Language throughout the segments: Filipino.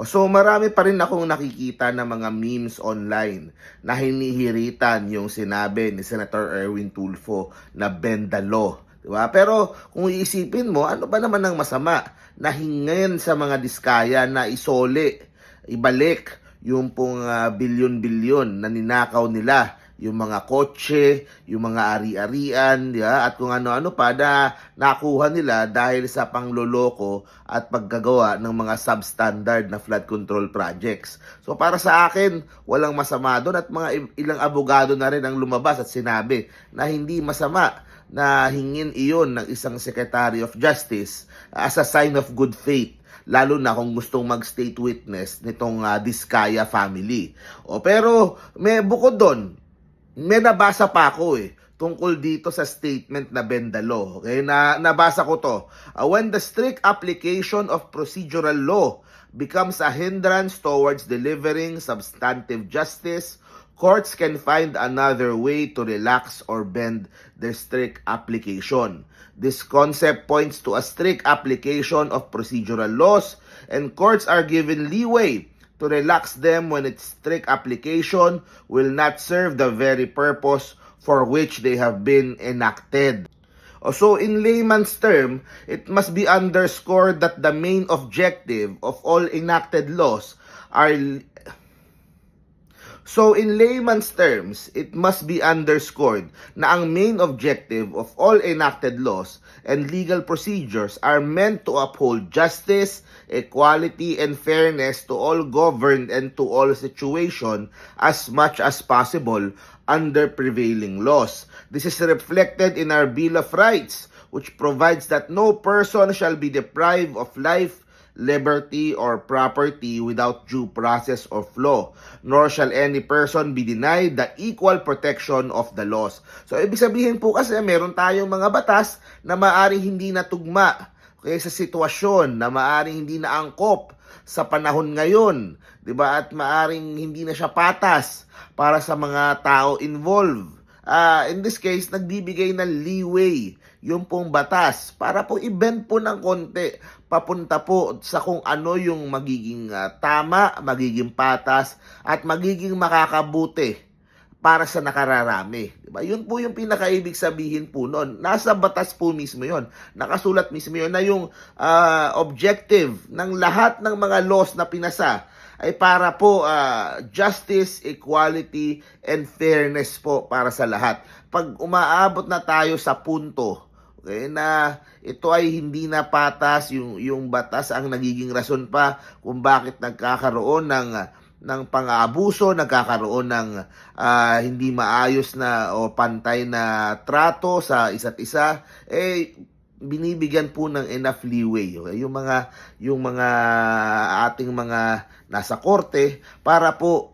So marami pa rin akong nakikita ng mga memes online na hinihiritan yung sinabi ni Senator Erwin Tulfo na bend the law. Diba? Pero kung iisipin mo, ano ba naman ang masama na hingin sa mga diskaya na isole, ibalik yung pong ah, bilyon-bilyon na ninakaw nila yung mga kotse, yung mga ari-arian, ba? at kung ano-ano pa na nakuha nila dahil sa pangloloko at paggagawa ng mga substandard na flood control projects. So para sa akin, walang masama doon at mga ilang abogado na rin ang lumabas at sinabi na hindi masama na hingin iyon ng isang Secretary of Justice as a sign of good faith lalo na kung gustong mag-state witness nitong ah, Diskaya family. O pero may bukod doon, may nabasa pa ako eh tungkol dito sa statement na Bendalo. Okay, na nabasa ko to. Uh, when the strict application of procedural law becomes a hindrance towards delivering substantive justice, courts can find another way to relax or bend their strict application. This concept points to a strict application of procedural laws and courts are given leeway to relax them when its strict application will not serve the very purpose for which they have been enacted. Oh, So in layman's term, it must be underscored that the main objective of all enacted laws are So in layman's terms, it must be underscored na ang main objective of all enacted laws and legal procedures are meant to uphold justice, equality, and fairness to all governed and to all situation as much as possible under prevailing laws. This is reflected in our Bill of Rights, which provides that no person shall be deprived of life, liberty or property without due process of law, nor shall any person be denied the equal protection of the laws. So, ibig sabihin po kasi meron tayong mga batas na maaring hindi natugma okay, sa sitwasyon, na maaring hindi naangkop sa panahon ngayon, 'di ba? At maaring hindi na siya patas para sa mga tao involved. Ah, in this case, nagbibigay ng leeway yung pong batas para po i-bend po ng konti papunta po sa kung ano yung magiging ah, tama, magiging patas at magiging makakabuti para sa nakararami. Diba? Yun po yung pinakaibig sabihin po noon. Nasa batas po mismo yon. Nakasulat mismo yon na yung ah, objective ng lahat ng mga laws na pinasa ay para po ah, justice, equality, and fairness po para sa lahat. Pag umaabot na tayo sa punto okay, na ito ay hindi na patas yung yung batas ang nagiging rason pa kung bakit nagkakaroon ng ng pang-aabuso, nagkakaroon ng ah, hindi maayos na o pantay na trato sa isa't isa, eh binibigyan po ng enough leeway okay? yung mga yung mga ating mga nasa korte para po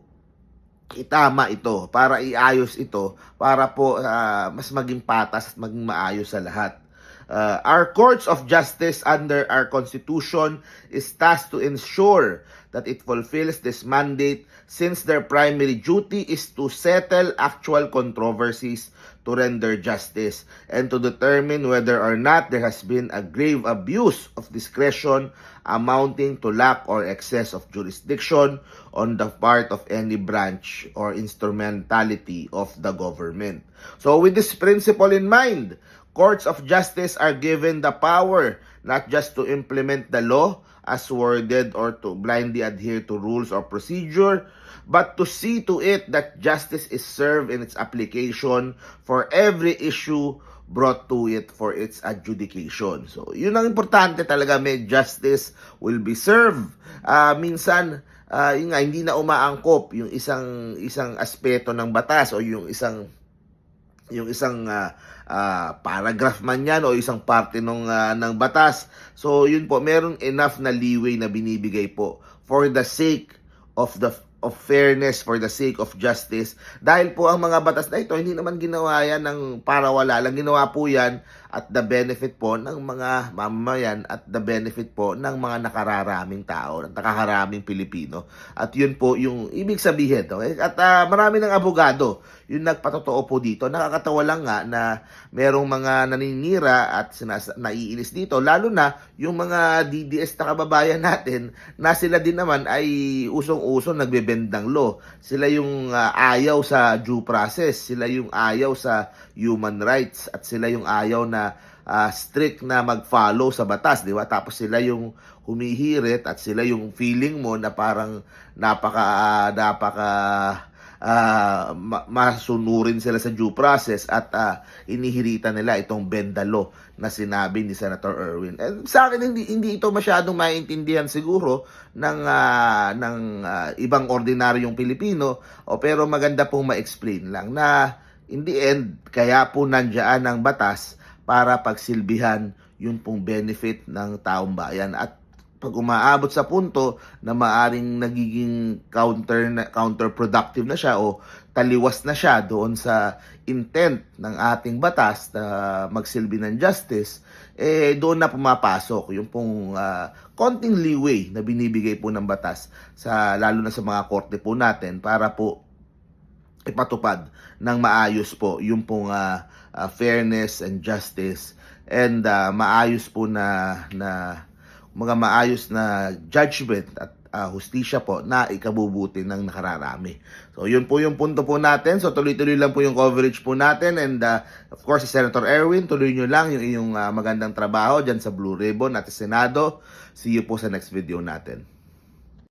itama ito, para iayos ito, para po ah, mas maging patas at maging maayos sa lahat. Uh, our courts of justice under our constitution is tasked to ensure that it fulfills this mandate since their primary duty is to settle actual controversies to render justice and to determine whether or not there has been a grave abuse of discretion amounting to lack or excess of jurisdiction on the part of any branch or instrumentality of the government. So with this principle in mind, courts of justice are given the power not just to implement the law as worded or to blindly adhere to rules or procedure, but to see to it that justice is served in its application for every issue brought to it for its adjudication. So, yun ang importante talaga, may justice will be served. Ah, minsan, ah, yun nga, hindi na umaangkop yung isang isang aspeto ng batas o yung isang yung isang ah, ah, paragraph man yan o isang parte ng ng batas. So yun po, meron enough na leeway na binibigay po for the sake of the of fairness for the sake of justice. Dahil po ang mga batas na ito hindi naman ginawa yan ng para wala lang. Ginawa po yan at the benefit po ng mga mamamayan at the benefit po ng mga nakararaming tao ng nakakaraming Pilipino. At yun po yung ibig sabihin okay? at ah, marami ng abogado yung nagpatotoo po dito. Nakakatawa lang nga na merong mga naninira at sinas- naiinis dito. Lalo na yung mga DDS na kababayan natin na sila din naman ay nagbebendang law. Sila yung ah, ayaw sa due process, sila yung ayaw sa human rights at sila yung ayaw na ah, strict na mag-follow sa batas, di ba? Tapos sila yung humihirit at sila yung feeling mo na parang napaka ah, napaka ma- masunurin sila sa due process at ah, inihirita nila itong bendalo na sinabi ni Senator Erwin. And sa akin hindi hindi ito masyadong maintindihan siguro ng ah, ng ah, ibang ordinaryong Pilipino o pero maganda pong ma-explain lang na in the end kaya po nandiyan ang batas para pagsilbihan yung pong benefit ng taong bayan at pag umaabot sa punto na maaring nagiging counter counterproductive na siya o taliwas na siya doon sa intent ng ating batas na magsilbi ng justice, eh doon na pumapasok yung pong ah, konting leeway na binibigay po ng batas sa lalo na sa mga korte po natin para po ipatupad ng maayos po yung pong ah, ah, fairness and justice and ah, maayos po na na mga maayos na judgment at ah, hustisya po na ikabubuti ng nakararami. So yun po yung punto po natin. So tuloy-tuloy lang po yung coverage po natin and ah, of course si Senator Erwin, tuloy nyo lang yung iyong ah, magandang trabaho dyan sa Blue Ribbon at Senado. See you po sa next video natin.